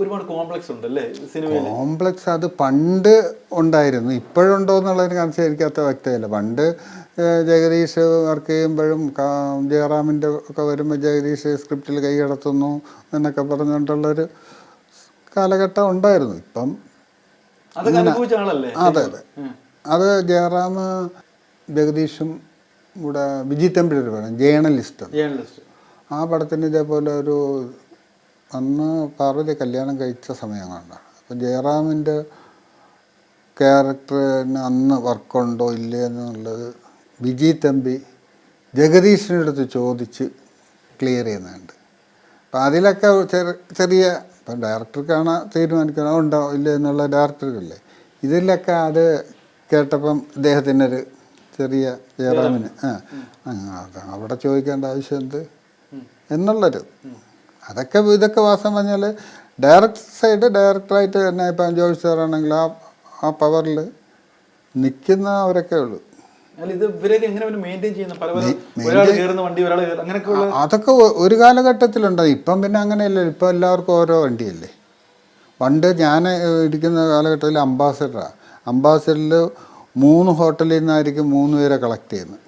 ഒരുപാട് കോംപ്ലക്സ് ഉണ്ട് അല്ലേ സിനിമയിൽ കോംപ്ലക്സ് അത് പണ്ട് ഉണ്ടായിരുന്നു. ഇപ്പോഴുണ്ടോ എന്നുള്ളതിന് അത്ര വ്യക്തമില്ല പണ്ട് ജഗദീഷ് വർക്ക് ചെയ്യുമ്പോഴും ജയറാമിന്റെ ഒക്കെ വരുമ്പോൾ ജഗദീഷ് സ്ക്രിപ്റ്റിൽ കൈ കൈകടത്തുന്നു എന്നൊക്കെ പറഞ്ഞുകൊണ്ടുള്ളൊരു കാലഘട്ടം ഉണ്ടായിരുന്നു. ഇപ്പം അതെ അതെ. അത് ജയറാം ജഗദീഷും കൂടെ വിജി തമ്പിൽ ഒരു പടം ജേണലിസ്റ്റ്. ആ പടത്തിന് ഇതേപോലെ ഒരു അന്ന് പാർവതി കല്യാണം കഴിച്ച സമയം കണ്ടാണ് അപ്പം ജയറാമിന്റെ ക്യാരക്ടറിന് അന്ന് വർക്കുണ്ടോ ഇല്ലേ എന്നുള്ളത് വിജി തമ്പി ജഗദീഷിന്റെ അടുത്ത് ചോദിച്ച് ക്ലിയർ ചെയ്യുന്നുണ്ട്. അപ്പം അതിലൊക്കെ ചെറിയ ഇപ്പം ഡയറക്ടർക്കാണ് തീരുമാനിക്കണം ഉണ്ടോ ഇല്ലേ എന്നുള്ള ഡയറക്ടർക്കല്ലേ. ഇതിലൊക്കെ അത് കേട്ടപ്പം ഇദ്ദേഹത്തിനൊരു ചെറിയ ജയറാമിന് ആ ആ, അവിടെ ചോദിക്കേണ്ട ആവശ്യം എന്ത്? എന്നുള്ളൊരു അതൊക്കെ ഇതൊക്കെ വാസം പറഞ്ഞാൽ ഡയറക്ട് സൈഡ് ഡയറക്റ്റായിട്ട് തന്നെ ഇപ്പം ജോയിസ് സാറാണെങ്കിൽ ആ ആ പവറിൽ ഒരാൾ അങ്ങനെയൊക്കെ ഉള്ള അതൊക്കെ ഒരു കാലഘട്ടത്തിലുണ്ടായി. ഇപ്പം പിന്നെ അങ്ങനെയല്ല. ഇപ്പം എല്ലാവർക്കും ഓരോ വണ്ടിയല്ലേ. പണ്ട് ഞാൻ ഇരിക്കുന്ന കാലഘട്ടത്തിൽ അംബാസഡറാണ് അംബാസഡറിൽ മൂന്ന് ഹോട്ടലിൽ നിന്നായിരിക്കും മൂന്ന് പേരെ കളക്ട് ചെയ്യുന്നത്.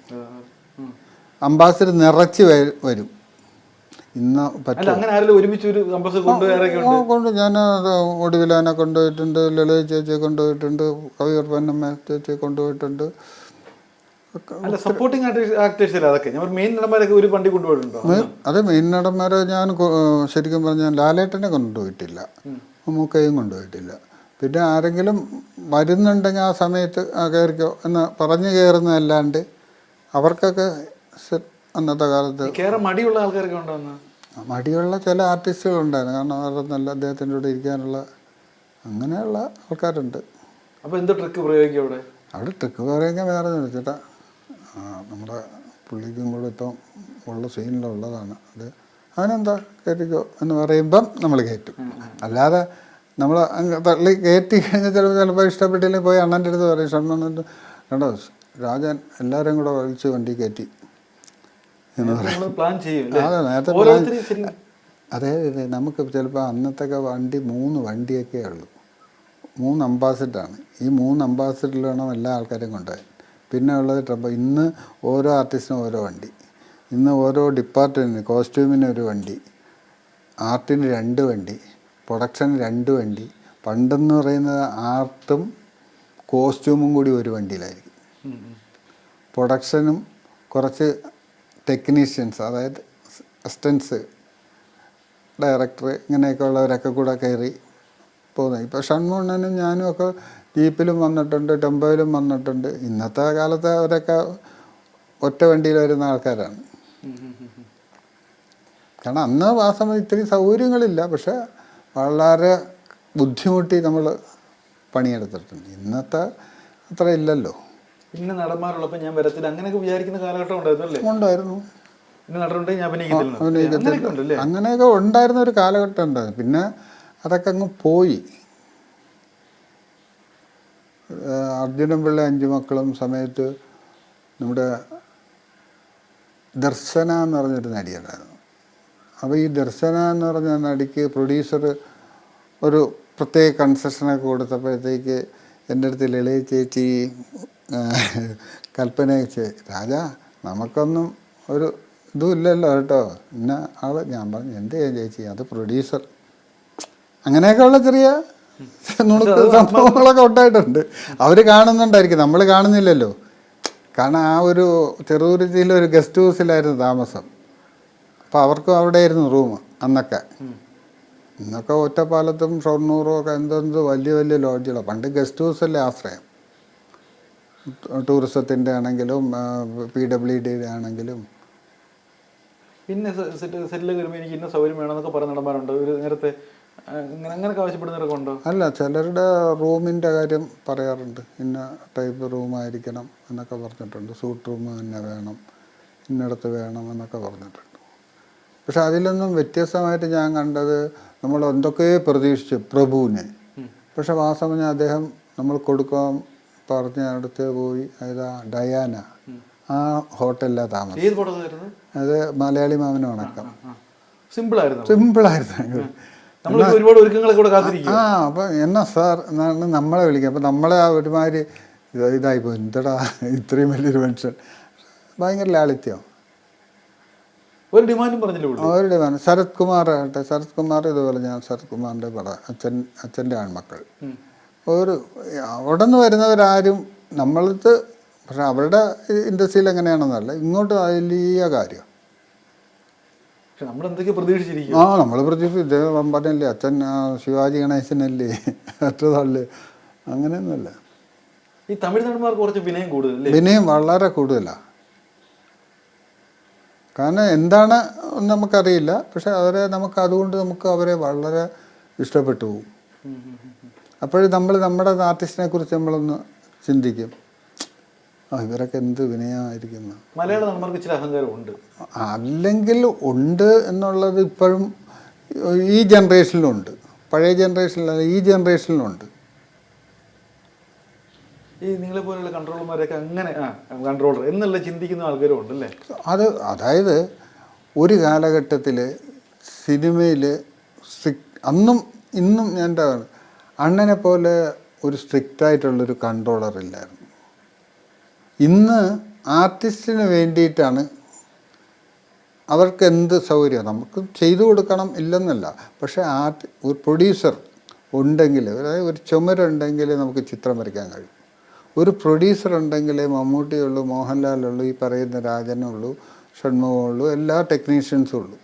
അംബാസഡർ നിറച്ച് വരും. ഇന്ന് പറ്റും. കൊണ്ട് ഞാൻ ഒടുവിലാനെ കൊണ്ടുപോയിട്ടുണ്ട് ലളിത ചേച്ചിയെ കൊണ്ടുപോയിട്ടുണ്ട് കവിയർ പൊന്നമ്മ ചേച്ചിയെ കൊണ്ടുപോയിട്ടുണ്ട്. അല്ല സപ്പോർട്ടിംഗ് ആക്ടേഴ്സ് അതൊക്കെ. ഞാൻ മെയിൻ നടന്മാരൊക്കെ ഒരു വണ്ടി കൊണ്ടുപോയിട്ടുണ്ടോ? മെ- അത് മെയിൻ നടന്മാരെ ഞാൻ ശരിക്കും പറഞ്ഞാൽ ലാലേട്ടനെ കൊണ്ടുപോയിട്ടില്ല. മൂക്കയും കൊണ്ടുപോയിട്ടില്ല. പിന്നെ ആരെങ്കിലും വരുന്നുണ്ടെങ്കിൽ ആ സമയത്ത് കയറിക്കോ എന്ന് പറഞ്ഞു കയറുന്നതല്ലാണ്ട് അവർക്കൊക്കെ അന്നത്തെ കാലത്ത് മടിയുള്ള ആൾക്കാരൊക്കെ ഉണ്ടോ മടിയുള്ള ചില ആർട്ടിസ്റ്റുകൾ ഉണ്ടായിരുന്നു കാരണം അവരുടെ നല്ല അദ്ദേഹത്തിന്റെ കൂടെ ഇരിക്കാനുള്ള അങ്ങനെയുള്ള ആൾക്കാരുണ്ട്. അപ്പോൾ എന്ത് ട്രിക്ക് പ്രയോഗിക്കും അവിടെ? അവിടെ ട്രിക്ക് പ്രയോഗിക്കാൻ വേറെ ചേട്ടാ നമ്മുടെ പുള്ളിക്കും കൂടെ ഇപ്പം ഉള്ള സീനിലുള്ളതാണ് അത് അതിനെന്താ കയറ്റിക്കോ എന്ന് പറയുമ്പം നമ്മൾ കയറ്റും അല്ലാതെ നമ്മൾ അങ്ങ് തള്ളി കയറ്റി കഴിഞ്ഞാൽ ചിലപ്പോൾ ചിലപ്പോൾ ഇഷ്ടപ്പെട്ടില്ലെങ്കിൽ പോയി അണ്ണന്റെ അടുത്ത് പറയും ഷണ്ണൻ കണ്ടോ? രാജൻ എല്ലാവരും കൂടെ വലിച്ച് വണ്ടി കയറ്റി എന്ന് പറയും. പ്ലാൻ ചെയ്യും അതെ? നേരത്തെ ഓരോരുത്തരും ശരി അതെ അതെ നമുക്ക് ചിലപ്പോൾ അന്നത്തൊക്കെ വണ്ടി മൂന്ന് വണ്ടിയൊക്കെ ഉള്ളൂ. മൂന്ന് അംബാസിഡറാണ് ഈ മൂന്ന് അംബാസിഡറിൽ വേണം എല്ലാ ആൾക്കാരെയും കൊണ്ടുപോയി പിന്നെ ഉള്ളത് ട്രംപ്. ഇന്ന് ഓരോ ആർട്ടിസ്റ്റിനും ഓരോ വണ്ടി. ഇന്ന് ഓരോ ഡിപ്പാർട്ട്മെന്റിന് കോസ്റ്റ്യൂമിന് ഒരു വണ്ടി. ആർട്ടിന് രണ്ട് വണ്ടി. പ്രൊഡക്ഷന് രണ്ട് വണ്ടി. പണ്ടെന്ന് പറയുന്നത് ആർട്ടും കോസ്റ്റ്യൂമും കൂടി ഒരു വണ്ടിയിലായിരിക്കും. പ്രൊഡക്ഷനും കുറച്ച് ടെക്നീഷ്യൻസ് അതായത് അസിസ്റ്റൻസ് ഡയറക്ടർ ഇങ്ങനെയൊക്കെ ഉള്ളവരൊക്കെ കൂടെ കയറി പോകുന്നത് ഇപ്പോൾ ഷൺമുണ്ണനും ഞാനും ഒക്കെ ജീപ്പിലും വന്നിട്ടുണ്ട് ടെമ്പോയിലും വന്നിട്ടുണ്ട്. ഇന്നത്തെ കാലത്ത് അവരൊക്കെ ഒറ്റ വണ്ടിയിൽ വരുന്ന ആൾക്കാരാണ്. കാരണം അന്ന് ആ സമയത്ത് ഇത്രയും സൗകര്യങ്ങളില്ല. പക്ഷെ വളരെ ബുദ്ധിമുട്ടി നമ്മൾ പണിയെടുത്തിട്ടുണ്ട്. ഇന്നത്തെ അത്ര ഇല്ലല്ലോ. പിന്നെ നടന്മാരുള്ളപ്പോ ഞാൻ വരത്തില്ല. അങ്ങനെയൊക്കെ വിചാരിക്കുന്ന കാലഘട്ടം ഉണ്ടായിരുന്നു. അല്ലേ ഉണ്ടായിരുന്നു അഭിനയിക്കത്തില്ല. അങ്ങനെയൊക്കെ ഉണ്ടായിരുന്ന ഒരു കാലഘട്ടം ഉണ്ടായിരുന്നു പിന്നെ അതൊക്കെ അങ്ങ് പോയി. അർജുനൻ പിള്ള അഞ്ചു മക്കളും സമയത്ത് നമ്മുടെ ദർശന എന്ന് പറഞ്ഞൊരു നടിയുണ്ടായിരുന്നു അപ്പോൾ ഈ ദർശന എന്ന് പറഞ്ഞ നടിക്ക് പ്രൊഡ്യൂസർ ഒരു പ്രത്യേക കൺസെഷനൊക്കെ കൊടുത്തപ്പോഴത്തേക്ക് എന്റെ അടുത്ത് ലളിത ചേച്ചി കൽപ്പന രാജാ നമുക്കൊന്നും ഒരു ഇതുമില്ലല്ലോ കേട്ടോ. ഇന്ന ആൾ ഞാൻ പറഞ്ഞു എന്ത് ചെയ്യാൻ ചേച്ചി? അത് പ്രൊഡ്യൂസർ അങ്ങനെയൊക്കെയുള്ള ചെറിയ നുണുക്ക് സംഭവങ്ങളൊക്കെ ഉണ്ടായിട്ടുണ്ട്. അവർ കാണുന്നുണ്ടായിരിക്കും. നമ്മൾ കാണുന്നില്ലല്ലോ. കാരണം ആ ഒരു ചെറുതുരുത്തിയിലെ ഒരു ഗസ്റ്റ് ഹൗസിലായിരുന്നു താമസം. അപ്പോൾ അവർക്കും അവിടെയായിരുന്നു റൂം അന്നൊക്കെ. ഇന്നൊക്കെ ഒറ്റപ്പാലത്തും ഷൊർണൂറും ഒക്കെ എന്തെന്ത് വലിയ വലിയ ലോഡ്ജുകളാണ് പണ്ട് ഗസ്റ്റ് ഹൗസല്ലേ ആശ്രയം. ടൂറിസത്തിന്റെ ആണെങ്കിലും പി ഡബ്ല്യു ഡിയുടെ ആണെങ്കിലും. പിന്നെ സെറ്റ് സെറ്റിൽ വരുമ്പോൾ എനിക്ക് ഇന്ന സൗകര്യം വേണമെന്നൊക്കെ പറഞ്ഞ നടന്മാരുണ്ട്. ഒരു നേരത്തെ അങ്ങനെയൊക്കെ ആവശ്യപ്പെടുന്നവരൊക്കെ ഉണ്ടോ? അല്ല ചിലരുടെ റൂമിന്റെ കാര്യം പറയാറുണ്ട്. ഇന്ന ടൈപ്പ് റൂം ആയിരിക്കണം എന്നൊക്കെ പറഞ്ഞിട്ടുണ്ട്. സൂട്ട് റൂം തന്നെ വേണം ഇന്നിടത്ത് വേണം എന്നൊക്കെ പറഞ്ഞിട്ടുണ്ട്. പക്ഷെ അതിലൊന്നും വ്യത്യസ്തമായിട്ട് ഞാൻ കണ്ടത് നമ്മൾ എന്തൊക്കെ പ്രതീക്ഷിച്ചു? പ്രഭുവിനെ. പക്ഷെ വാസമഞ്ഞ അദ്ദേഹം നമ്മൾ കൊടുക്കാൻ പറഞ്ഞ അടുത്ത് പോയി ഏതാ ഡയാന. ആ ഹോട്ടലിലാണ് താമസം. അത് മലയാളി മാമന് വണക്കം. സിമ്പിളായിരുന്നു. നമ്മൾ ഒരുപാട് ഒരുക്കങ്ങളൊക്കെ കൂടെ കാത്തിരിക്കും ആ അപ്പം എന്നാ സാർ എന്നാണ് നമ്മളെ വിളിക്കുക. അപ്പം നമ്മളെ ആ ഒരുമാതിരി ഇതായി ഇതായിപ്പോ. എന്തടാ ഇത്രയും വലിയൊരു മനുഷ്യൻ. ഭയങ്കര ലാളിത്യം. ഒരു ഡിമാൻഡും പറഞ്ഞില്ല അവരുടെ വേണം ശരത് കുമാർ ആകട്ടെ ശരത് കുമാർ ഇതുപോലെ ഞാൻ ശരത് കുമാറിന്റെ പടം അച്ഛൻ അച്ഛന്റെ ആൺമക്കൾ. ഒരു അവിടെ നിന്ന് വരുന്നവരാരും നമ്മളത് പക്ഷെ അവരുടെ ഇൻഡസ്ട്രിയിൽ എങ്ങനെയാണെന്നല്ല ഇങ്ങോട്ട് വലിയ കാര്യം. ആ നമ്മൾ പ്രതീക്ഷിച്ചു ഇദ്ദേഹം വമ്പനല്ലേ അച്ഛൻ ശിവാജി ഗണേശനല്ലേ മറ്റേതല്ലേ അങ്ങനെയൊന്നുമല്ല. ഈ തമിഴ് നടന്മാർക്ക് കുറച്ച് വിനയം കൂടുതൽ വിനയം വളരെ കൂടുതലാണ് കാരണം എന്താണ് നമുക്കറിയില്ല. പക്ഷെ അവരെ നമുക്ക് അതുകൊണ്ട് നമുക്ക് അവരെ വളരെ ഇഷ്ടപ്പെട്ടു. പോകും അപ്പോഴും നമ്മൾ നമ്മുടെ ആർട്ടിസ്റ്റിനെ കുറിച്ച് നമ്മളൊന്ന് ചിന്തിക്കും. ആ ഇവരൊക്കെ എന്ത് വിനയമായിരിക്കുന്നു. മലയാള നടന്മാർക്ക് ഇച്ചിരി അഹങ്കാരം ഉണ്ട്. അല്ലെങ്കിൽ ഉണ്ട് എന്നുള്ളത് ഇപ്പോഴും ഈ ജനറേഷനിലുണ്ട്. പഴയ ജനറേഷനിലല്ല ഈ ജനറേഷനിലുണ്ട്. ഈ നിങ്ങളെ പോലെയുള്ള കൺട്രോളർമാരൊക്കെ അങ്ങനെ ആ കൺട്രോളർ എന്നുള്ള ചിന്തിക്കുന്ന ആൾക്കാരും അത് അതായത് ഒരു കാലഘട്ടത്തിൽ സിനിമയിൽ അന്നും ഇന്നും ഞാൻ അണ്ണനെ പോലെ ഒരു സ്ട്രിക്റ്റ് ആയിട്ടുള്ളൊരു കൺട്രോളർ ഇല്ലായിരുന്നു. ഇന്ന് ആർട്ടിസ്റ്റിന് വേണ്ടിയിട്ടാണ് അവർക്ക് എന്ത് സൗകര്യം? നമുക്ക് ചെയ്തു കൊടുക്കണം ഇല്ലെന്നല്ല. പക്ഷേ ആർട്ട് ഒരു പ്രൊഡ്യൂസർ ഉണ്ടെങ്കിൽ അതായത് ഒരു ചുമരുണ്ടെങ്കിൽ നമുക്ക് ചിത്രം വരയ്ക്കാൻ കഴിയും. ഒരു പ്രൊഡ്യൂസർ ഉണ്ടെങ്കിൽ മമ്മൂട്ടിയുള്ളൂ മോഹൻലാലുള്ളൂ ഈ പറയുന്ന രാജനുള്ളൂ ഷൺമുഖമുള്ളൂ എല്ലാ ടെക്നീഷ്യൻസും ഉള്ളൂ.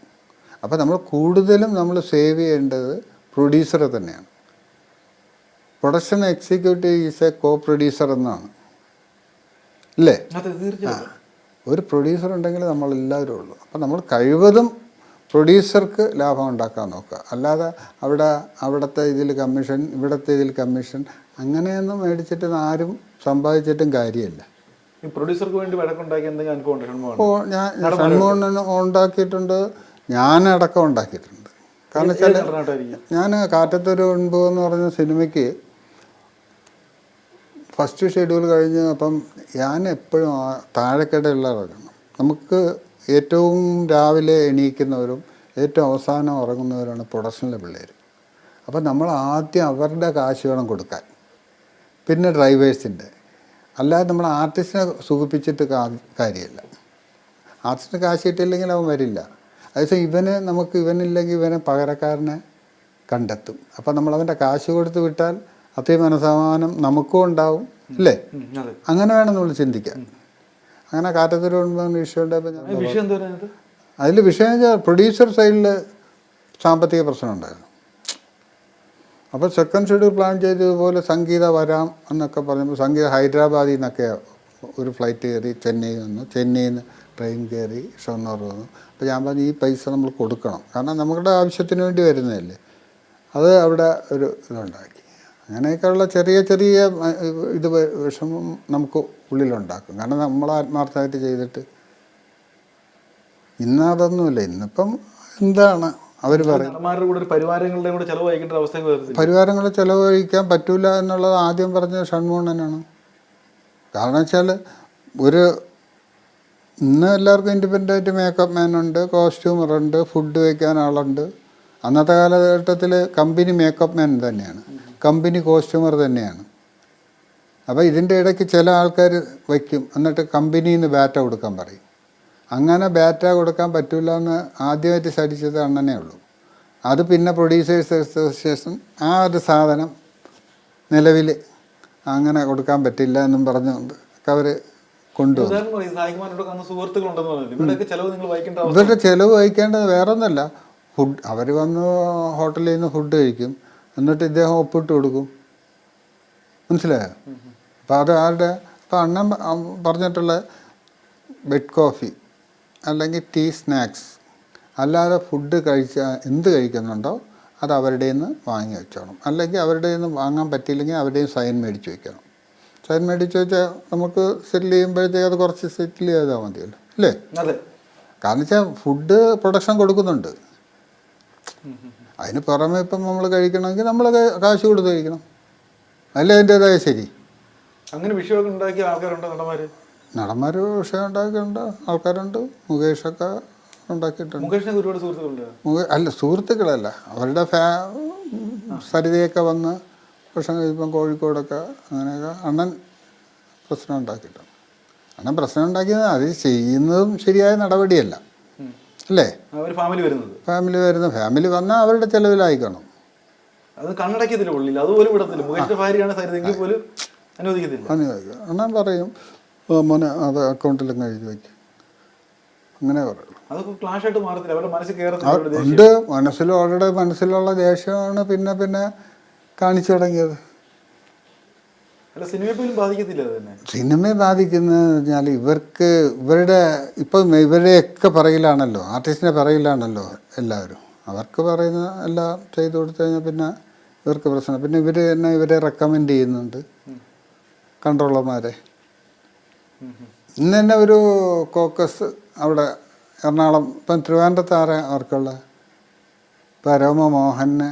അപ്പോൾ നമ്മൾ കൂടുതലും നമ്മൾ സേവ് ചെയ്യേണ്ടത് പ്രൊഡ്യൂസറെ തന്നെയാണ്. Production executive is a co producer എന്നാണ് അല്ലേ ഒരു പ്രൊഡ്യൂസർ ഉണ്ടെങ്കിൽ നമ്മളെല്ലാവരും ഉള്ളൂ. അപ്പം നമ്മൾ കഴിവതും പ്രൊഡ്യൂസർക്ക് ലാഭം ഉണ്ടാക്കാൻ നോക്കുക. അല്ലാതെ അവിടെ അവിടുത്തെ ഇതിൽ കമ്മീഷൻ ഇവിടുത്തെ ഇതിൽ കമ്മീഷൻ അങ്ങനെയൊന്നും മേടിച്ചിട്ട് ആരും സമ്പാദിച്ചിട്ടും കാര്യമില്ല. പ്രൊഡ്യൂസർക്ക് വേണ്ടി ഞാൻ ഷൺമോഹൻ ഉണ്ടാക്കിയിട്ടുണ്ട്. ഞാനടക്കം ഉണ്ടാക്കിയിട്ടുണ്ട്. കാരണം വെച്ചാൽ ഞാൻ കാറ്റത്തൊരു മുൻപ് എന്ന് പറഞ്ഞ സിനിമയ്ക്ക് ഫസ്റ്റ് ഷെഡ്യൂൾ കഴിഞ്ഞ് അപ്പം ഞാൻ എപ്പോഴും താഴെക്കടയുള്ള ഇറങ്ങണം നമുക്ക് ഏറ്റവും രാവിലെ എണീക്കുന്നവരും ഏറ്റവും അവസാനം ഉറങ്ങുന്നവരാണ് പ്രൊഡക്ഷനിലെ പിള്ളേർ അപ്പം നമ്മൾ ആദ്യം അവരുടെ കാശ് വേണം കൊടുക്കാൻ. പിന്നെ ഡ്രൈവേഴ്സിന്റെ. അല്ലാതെ നമ്മൾ ആർട്ടിസ്റ്റിനെ സുഖിപ്പിച്ചിട്ട് കാര്യമില്ല. ആർട്ടിസ്റ്റിന് കാശ് കിട്ടിയില്ലെങ്കിൽ അവൻ വരില്ല. അതേസമയം ഇവനെ നമുക്ക് ഇവനില്ലെങ്കിൽ ഇവനെ പകരക്കാരനെ കണ്ടെത്തും. അപ്പം നമ്മൾ അവന്റെ കാശ് കൊടുത്ത് വിട്ടാൽ അത്രയും മനസമാനം നമുക്കും ഉണ്ടാവും അല്ലേ? അതെ. അങ്ങനെ വേണം നമ്മൾ ചിന്തിക്കാൻ. അങ്ങനെ കാറ്റത്തിലുണ്ടോ വിഷയം പറയുന്നത് അതിൽ വിഷയം വെച്ചാൽ പ്രൊഡ്യൂസർ സൈഡിൽ സാമ്പത്തിക പ്രശ്നം ഉണ്ടായിരുന്നു. അപ്പോൾ സെക്കൻഡ് ഷെഡ്യൂൾ പ്ലാൻ ചെയ്തതുപോലെ സംഗീത വരാം എന്നൊക്കെ പറഞ്ഞപ്പോൾ സംഗീത ഹൈദരാബാദിൽ നിന്നൊക്കെ ഒരു ഫ്ലൈറ്റ് കയറി ചെന്നൈ വന്നു. ചെന്നൈയിൽ നിന്ന് ട്രെയിൻ കയറി ഷൊർണൂർ വന്നു. അപ്പോൾ ഞാൻ പറഞ്ഞു ഈ പൈസ നമ്മൾ കൊടുക്കണം. കാരണം നമ്മുടെ ആവശ്യത്തിന് വേണ്ടി വരുന്നതല്ലേ. അത് അവിടെ ഒരു ഇതുണ്ടാക്കി. അങ്ങനെയൊക്കെയുള്ള ചെറിയ ചെറിയ ഇത് വിഷമം നമുക്ക് ഉള്ളിലുണ്ടാക്കും. കാരണം നമ്മൾ ആത്മാർത്ഥമായിട്ട് ചെയ്തിട്ട് ഇന്ന് അതൊന്നുമില്ല. ഇന്നിപ്പം എന്താണ് അവർ പറയും പരിവാരങ്ങളെ കൂടെ ഒരു പരിവാരങ്ങളുടെ കൂടെ ചെലവ് വഹിക്കേണ്ട ഒരു അവസ്ഥ വരത്തില്ല. ചെലവഴിക്കാൻ പറ്റൂല എന്നുള്ളത് ആദ്യം പറഞ്ഞ ഷൺമോഹനനാണ് കാരണം വെച്ചാൽ ഒരു ഇന്ന് എല്ലാവർക്കും ഇൻഡിപെൻഡന്റ് ആയിട്ട് മേക്കപ്പ് മാൻ ഉണ്ട് കോസ്റ്റ്യൂമർ ഉണ്ട് ഫുഡ് വയ്ക്കാൻ ആളുണ്ട്. അന്നത്തെ കാലഘട്ടത്തിൽ കമ്പനി മേക്കപ്പ് മാൻ തന്നെയാണ്. കമ്പനി കോസ്റ്റ്യൂമർ തന്നെയാണ്. അപ്പോൾ ഇതിന്റെ ഇടയ്ക്ക് ചില ആൾക്കാർ വയ്ക്കും. എന്നിട്ട് കമ്പനിയിൽ നിന്ന് ബാറ്റ കൊടുക്കാൻ പറയും. അങ്ങനെ ബാറ്റ കൊടുക്കാൻ പറ്റില്ല എന്ന് ആദ്യമായിട്ട് ശടിച്ചത് അണ്ണനേ ഉള്ളൂ. അത് പിന്നെ പ്രൊഡ്യൂസേഴ്സ് അസോസിയേഷൻ ആ ഒരു സാധനം നിലവിൽ അങ്ങനെ കൊടുക്കാൻ പറ്റില്ല എന്നും പറഞ്ഞുകൊണ്ട് അവർ കൊണ്ടുവന്നു. ഇവരുടെ ചിലവ് വഹിക്കേണ്ടത് വേറെ ഒന്നല്ല ഫുഡ് അവർ വന്ന് ഹോട്ടലിൽ നിന്ന് ഫുഡ് കഴിക്കും. എന്നിട്ട് ഇദ്ദേഹം ഒപ്പിട്ട് കൊടുക്കും. മനസ്സിലായോ? അപ്പോൾ അത് ആരുടെ? അപ്പോൾ അണ്ണൻ പറഞ്ഞിട്ടുള്ള ബെഡ് കോഫി അല്ലെങ്കിൽ ടീ സ്നാക്സ് അല്ലാതെ ഫുഡ് കഴിച്ച എന്ത് കഴിക്കുന്നുണ്ടോ അത് അവരുടെ നിന്ന് വാങ്ങി വെച്ചോണം. അല്ലെങ്കിൽ അവരുടെ നിന്ന് വാങ്ങാൻ പറ്റിയില്ലെങ്കിൽ അവരുടെയും സൈൻ മേടിച്ച് വെക്കണം. സൈൻ മേടിച്ച് വെച്ചാൽ നമുക്ക് സെറ്റിൽ ചെയ്യുമ്പോഴത്തേക്ക് അത് കുറച്ച് സെറ്റിൽ ചെയ്താൽ മതിയല്ലോ അല്ലേ? കാരണം വെച്ചാൽ ഫുഡ് പ്രൊഡക്ഷൻ കൊടുക്കുന്നുണ്ട്. അതിന് പുറമെ ഇപ്പം നമ്മൾ കഴിക്കണമെങ്കിൽ നമ്മൾ കാശ് കൊടുത്ത് കഴിക്കണം. അല്ല അതിന്റെതായ ശരി. അങ്ങനെ വിഷയമൊക്കെ ഉണ്ടാക്കിയ ആൾക്കാരുണ്ടോ നടന്മാര്? നടന്മാർ വിഷയം ഉണ്ടാക്കിയുണ്ട് ആൾക്കാരുണ്ട്. മുകേഷൊക്കെ ഉണ്ടാക്കിയിട്ടുണ്ട്. മുകേഷിനൊക്കെ ഒരുപാട് സുഹൃത്തുക്കളുണ്ട്. അല്ല സുഹൃത്തുക്കളല്ല. അവരുടെ ഫാ സരിതയൊക്കെ വന്ന് ഭക്ഷണം കഴിയുമ്പം കോഴിക്കോടൊക്കെ അങ്ങനെയൊക്കെ അണ്ണൻ പ്രശ്നം ഉണ്ടാക്കിയിട്ടുണ്ട്. അണ്ണൻ പ്രശ്നം ഉണ്ടാക്കിയത് അത് ചെയ്യുന്നതും ശരിയായ നടപടിയല്ല. അല്ലേ? ഒരു ഫാമിലി വരുന്നത്. ഫാമിലി വരുന്ന ഫാമിലി വന്നാൽ അവരുടെ ചെലവിലായിക്കണം. അത് കണ്ണടക്കത്തില്ല പുള്ളിയിൽ അതുപോലും വിടത്തില്ല. മുകേഷിന്റെ ഭാര്യയാണ് സരിതെങ്കിൽ പോലും അനുവദിക്കത്തില്ല. അനുവദിക്കും. അണ്ണൻ പറയും മോനെ അത് അക്കൗണ്ടിലും എഴുതി വയ്ക്കും. അങ്ങനെ പറയുള്ളൂ. ഉണ്ട്. അവരുടെ മനസ്സിലുള്ള ദേഷ്യമാണ് പിന്നെ പിന്നെ കാണിച്ചു തുടങ്ങിയത്. സിനിമയെ പോലും ബാധിക്കത്തില്ല അത് തന്നെ. സിനിമയെ ബാധിക്കുന്നത് പറഞ്ഞാൽ ഇവർക്ക് ഇവരുടെ ഇപ്പം ഇവരുടെയൊക്കെ പറയിലാണല്ലോ ആർട്ടിസ്റ്റിനെ പറയിലാണല്ലോ എല്ലാവരും. അവർക്ക് പറയുന്ന എല്ലാം ചെയ്തു കൊടുത്തു കഴിഞ്ഞാൽ പിന്നെ ഇവർക്ക് പ്രശ്നം പിന്നെ ഇവർ തന്നെ ഇവരെ റെക്കമെൻഡ് ചെയ്യുന്നുണ്ട് കൺട്രോളർമാരെ. ഇന്ന് തന്നെ ഒരു കോക്കസ് അവിടെ എറണാകുളം ഇപ്പം തിരുവനന്തപുരത്ത് ആരാ അവർക്കുള്ള? ഇപ്പം രോമ മോഹന്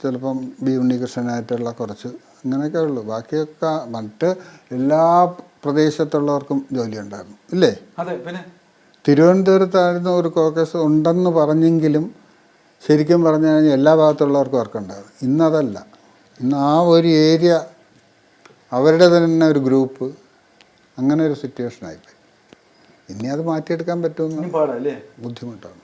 ചിലപ്പം ബി ഉണ്ണികൃഷ്ണനായിട്ടുള്ള കുറച്ച് അങ്ങനെയൊക്കെ ഉള്ളൂ ബാക്കിയൊക്കെ മറ്റ് എല്ലാ പ്രദേശത്തുള്ളവർക്കും ജോലി ഉണ്ടായിരുന്നു ഇല്ലേ? അതെ പിന്നെ? തിരുവനന്തപുരത്തായിരുന്നു ഒരു കോക്കസ് ഉണ്ടെന്ന് പറഞ്ഞെങ്കിലും ശരിക്കും പറഞ്ഞു കഴിഞ്ഞാൽ എല്ലാ ഭാഗത്തുള്ളവർക്കും അവർക്കുണ്ടായിരുന്നു ഇന്നതല്ല. ഇന്ന് ആ ഒരു ഏരിയ അവരുടെ തന്നെ ഒരു ഗ്രൂപ്പ്. അങ്ങനെ ഒരു സിറ്റുവേഷൻ ആയിപ്പോയി ഇനി അത് മാറ്റിയെടുക്കാൻ പറ്റുമെന്ന് ബുദ്ധിമുട്ടാണ്.